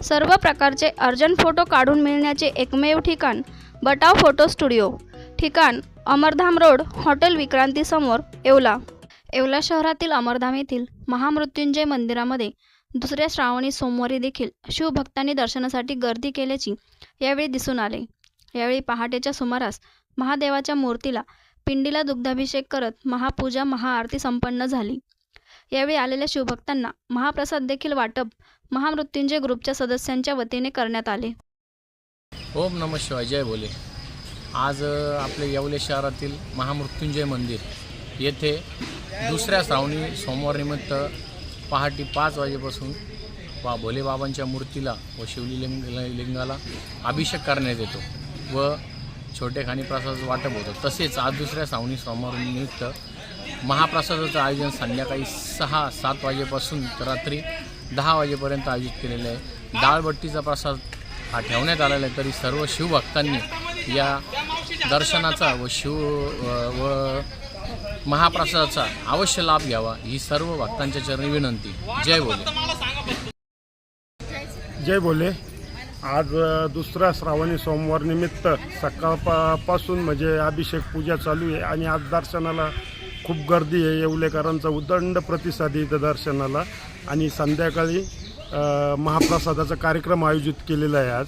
सर्व प्रकारचे urgent photo काढून मिळण्याचे एकमेव ठिकाण बटाव फोटो स्टुडिओ. ठिकाण अमरधाम रोड हॉटेल विक्रांतीसमोर येवला. येवला शहरातील अमरधाम येथील महामृत्युंजय मंदिरामध्ये दुसऱ्या श्रावणी सोमवारी देखील शिवभक्तांनी दर्शनासाठी गर्दी केल्याची यावेळी दिसून आले. यावेळी पहाटेच्या सुमारास महादेवाच्या मूर्तीला पिंडीला दुग्धाभिषेक करत महापूजा महाआरती संपन्न झाली. यावेळी आलेल्या शिवभक्तांना महाप्रसाद देखील वाटप महामृत्युंजय ग्रुपच्या सदस्यांच्या वतीने करण्यात आले. ओम नम शिवाय. जय बोले आज आपले येवले शहरातील महामृत्युंजय मंदिर येथे दुसऱ्या श्रावणी सोमवारनिमित्त पहाटे पाच वाजेपासून बा भोलेबाबांच्या मूर्तीला व शिवलिंग लिंगाला अभिषेक करण्यात येतो व छोटे खाणी प्रसाद वाटप होतं. तसेच आज दुसऱ्या श्रावणी सोमवारनिमित्त महाप्रसादाचं आयोजन संध्याकाळी सहा सात वाजेपासून तर रात्री दहा वाजेपर्यंत आयोजित केलेलं आहे. डाळबट्टीचा प्रसाद हा ठेवण्यात आलेला आहे तरी सर्व शिवभक्तांनी या दर्शनाचा व शिव व- महाप्रसादाचा अवश्य लाभ घ्यावा ही सर्व भक्तांच्या चरणी विनंती. जय बोले. जय बोले. आज दुसरा श्रावणी सोमवार निमित्त सकाळपासून म्हणजे अभिषेक पूजा चालू आहे आणि आज दर्शनाला खूप गर्दी आहे. येवलेकरांचा उदंड प्रतिसाद इथं दर्शनाला. आणि संध्याकाळी महाप्रसादाचा कार्यक्रम आयोजित केलेला आहे आज.